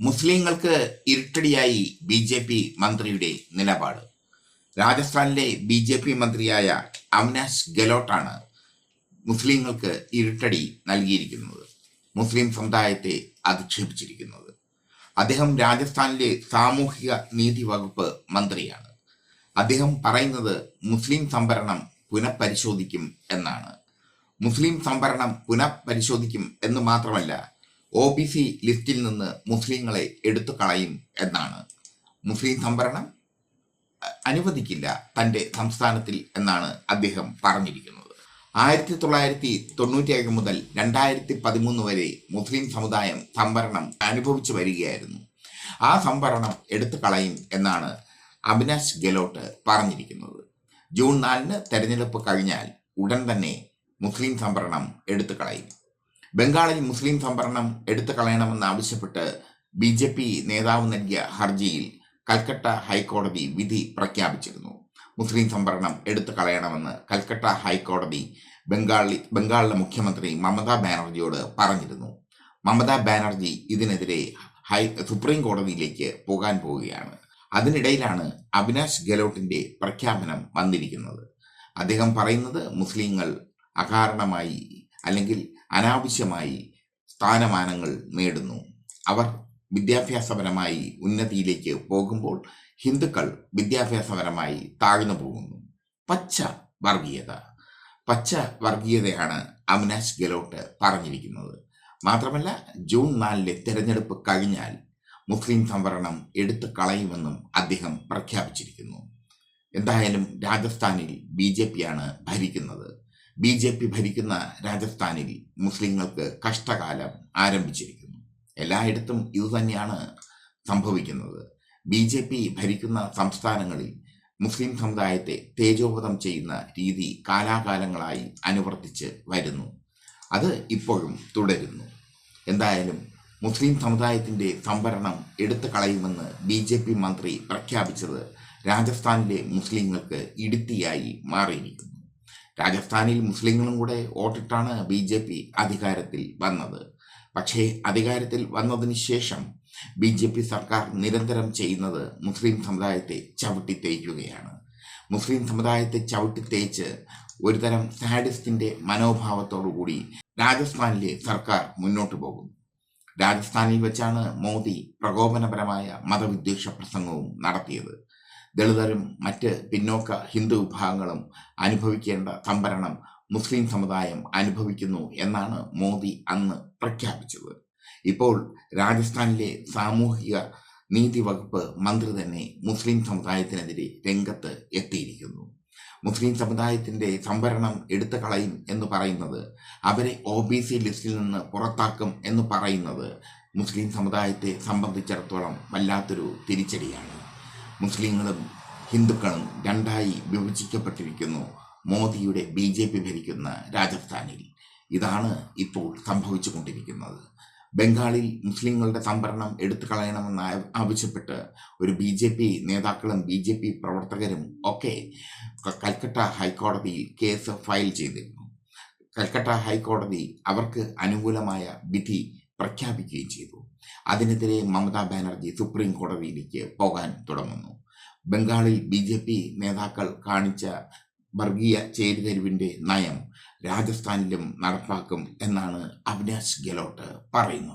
മുസ്ലിങ്ങൾക്ക് ഇരുട്ടടിയായി B J P മന്ത്രിയുടെ നിലപാട്. രാജസ്ഥാനിലെ ബി ജെ പി മന്ത്രിയായ അവിനാശ് ഗെലോട്ടാണ് മുസ്ലിങ്ങൾക്ക് ഇരുട്ടടി നൽകിയിരിക്കുന്നത്. മുസ്ലിം സമുദായത്തെ അധിക്ഷേപിച്ചിരിക്കുന്നത്. അദ്ദേഹം രാജസ്ഥാനിലെ സാമൂഹിക നീതി വകുപ്പ് മന്ത്രിയാണ്. അദ്ദേഹം പറയുന്നത് മുസ്ലിം സംവരണം പുനഃപരിശോധിക്കും എന്നാണ്. മുസ്ലിം സംവരണം പുനഃപരിശോധിക്കും എന്ന് മാത്രമല്ല ഒ ബി സി ലിസ്റ്റിൽ നിന്ന് മുസ്ലിങ്ങളെ എടുത്തു കളയും എന്നാണ്. മുസ്ലിം സംവരണം അനുവദിക്കില്ല തന്റെ സംസ്ഥാനത്തിൽ എന്നാണ് അദ്ദേഹം പറഞ്ഞിരിക്കുന്നത്. ആയിരത്തി തൊള്ളായിരത്തി തൊണ്ണൂറ്റിയേഴ് മുതൽ രണ്ടായിരത്തി പതിമൂന്ന് വരെ മുസ്ലിം സമുദായം സംവരണം അനുഭവിച്ചു വരികയായിരുന്നു. ആ സംവരണം എടുത്തു കളയും എന്നാണ് അവിനാശ് ഗെലോട്ട് പറഞ്ഞിരിക്കുന്നത്. ജൂൺ നാലിന് തെരഞ്ഞെടുപ്പ് കഴിഞ്ഞാൽ ഉടൻ തന്നെ മുസ്ലിം സംവരണം എടുത്തു കളയും. ബംഗാളിൽ മുസ്ലിം സംവരണം എടുത്തു കളയണമെന്നാവശ്യപ്പെട്ട് ബി ജെ പി നേതാവ് നൽകിയ ഹർജിയിൽ കൽക്കട്ട ഹൈക്കോടതി വിധി പ്രഖ്യാപിച്ചിരുന്നു. മുസ്ലിം സംവരണം എടുത്തു കളയണമെന്ന് കൽക്കട്ട ഹൈക്കോടതി ബംഗാളി ബംഗാളിലെ മുഖ്യമന്ത്രി മമതാ ബാനർജിയോട് പറഞ്ഞിരുന്നു. മമതാ ബാനർജി ഇതിനെതിരെ ഹൈ സുപ്രീം കോടതിയിലേക്ക് പോകാൻ പോവുകയാണ്. അതിനിടയിലാണ് അവിനാശ് ഗെലോട്ടിന്റെ പ്രഖ്യാപനം വന്നിരിക്കുന്നത്. അദ്ദേഹം പറയുന്നത് മുസ്ലിങ്ങൾ അകാരണമായി അല്ലെങ്കിൽ അനാവശ്യമായി സ്ഥാനമാനങ്ങൾ നേടുന്നു. അവർ വിദ്യാഭ്യാസപരമായി ഉന്നതിയിലേക്ക് പോകുമ്പോൾ ഹിന്ദുക്കൾ വിദ്യാഭ്യാസപരമായി താഴ്ന്നു പോകുന്നു. പച്ച വർഗീയത. പച്ച വർഗീയതയാണ് അവിനാശ് ഗെലോട്ട് പറഞ്ഞിരിക്കുന്നത്. മാത്രമല്ല ജൂൺ നാലിലെ തെരഞ്ഞെടുപ്പ് കഴിഞ്ഞാൽ മുസ്ലിം സംവരണം എടുത്തു കളയുമെന്നും അദ്ദേഹം പ്രഖ്യാപിച്ചിരിക്കുന്നു. എന്തായാലും രാജസ്ഥാനിൽ ബി ജെ പിയാണ് ഭരിക്കുന്നത്. ബി ജെ പി ഭരിക്കുന്ന രാജസ്ഥാനിൽ മുസ്ലിങ്ങൾക്ക് കഷ്ടകാലം ആരംഭിച്ചിരിക്കുന്നു. എല്ലായിടത്തും ഇതുതന്നെയാണ് സംഭവിക്കുന്നത്. ബി ജെ പി ഭരിക്കുന്ന സംസ്ഥാനങ്ങളിൽ മുസ്ലിം സമുദായത്തെ തേജോവധം ചെയ്യുന്ന രീതി കാലാകാലങ്ങളായി അനുവർത്തിച്ച് വരുന്നു. അത് ഇപ്പോഴും തുടരുന്നു. എന്തായാലും മുസ്ലിം സമുദായത്തിന്റെ സംവരണം എടുത്തു കളയുമെന്ന് ബി ജെ പി മന്ത്രി പ്രഖ്യാപിച്ചത് രാജസ്ഥാനിലെ മുസ്ലിങ്ങൾക്ക് ഇടുത്തിയായി മാറിയിരിക്കുന്നു. രാജസ്ഥാനിൽ മുസ്ലിങ്ങളും കൂടെ വോട്ടിട്ടാണ് ബി ജെ പി അധികാരത്തിൽ വന്നത്. പക്ഷേ അധികാരത്തിൽ വന്നതിന് ശേഷം ബി ജെ പി സർക്കാർ നിരന്തരം ചെയ്യുന്നത് മുസ്ലിം സമുദായത്തെ ചവിട്ടി തേയ്ക്കുകയാണ് മുസ്ലിം സമുദായത്തെ ചവിട്ടി തേച്ച് ഒരുതരം സാഡിസ്റ്റിന്റെ മനോഭാവത്തോടുകൂടി രാജസ്ഥാനിലെ സർക്കാർ മുന്നോട്ട് പോകുന്നു. രാജസ്ഥാനിൽ വെച്ചാണ് മോദി പ്രകോപനപരമായ മതവിദ്വേഷ പ്രസംഗവും നടത്തിയത്. ദളിതരും മറ്റ് പിന്നോക്ക ഹിന്ദു വിഭാഗങ്ങളും അനുഭവിക്കേണ്ട സംഭരണം മുസ്ലിം സമുദായം അനുഭവിക്കുന്നു എന്നാണ് മോദി അന്ന് പ്രഖ്യാപിച്ചത്. ഇപ്പോൾ രാജസ്ഥാനിലെ സാമൂഹിക നീതി വകുപ്പ് മന്ത്രി തന്നെ മുസ്ലിം സമുദായത്തിനെതിരെ രംഗത്ത് എത്തിയിരിക്കുന്നു. മുസ്ലിം സമുദായത്തിന്റെ സംവരണം എടുത്തു കളയും എന്ന് പറയുന്നത് അവരെ ഒ ബി സി ലിസ്റ്റിൽ നിന്ന് പുറത്താക്കും എന്ന് പറയുന്നത് മുസ്ലിം സമുദായത്തെ സംബന്ധിച്ചിടത്തോളം വല്ലാത്തൊരു തിരിച്ചടിയാണ്. മുസ്ലിങ്ങളും ഹിന്ദുക്കളും രണ്ടായി വിഭജിക്കപ്പെട്ടിരിക്കുന്നു. മോദിയുടെ ബി ജെ പി ഭരിക്കുന്ന രാജസ്ഥാനിൽ. ഇതാണ് ഇപ്പോൾ സംഭവിച്ചു കൊണ്ടിരിക്കുന്നത് ബംഗാളിൽ മുസ്ലിങ്ങളുടെ സംവരണം എടുത്തു കളയണമെന്ന് ആവശ്യപ്പെട്ട് ഒരു ബി ജെ പി നേതാക്കളും ബി ജെ പി പ്രവർത്തകരും ഒക്കെ കൽക്കട്ട ഹൈക്കോടതിയിൽ കേസ് ഫയൽ ചെയ്തിരുന്നു. കൽക്കട്ട ഹൈക്കോടതി അവർക്ക് അനുകൂലമായ വിധി പ്രഖ്യാപിക്കുകയും ചെയ്തു. അതിനെതിരെ മമതാ ബാനർജി സുപ്രീം കോടതിയിലേക്ക് പോകാൻ തുടങ്ങുന്നു. ബംഗാളിൽ ബി ജെ പി നേതാക്കൾ കാണിച്ച വർഗീയ ചേരിതിരിവിന്റെ നയം രാജസ്ഥാനിലും നടപ്പാക്കും എന്നാണ് അവിനാശ് ഗെലോട്ട് പറയുന്നത്.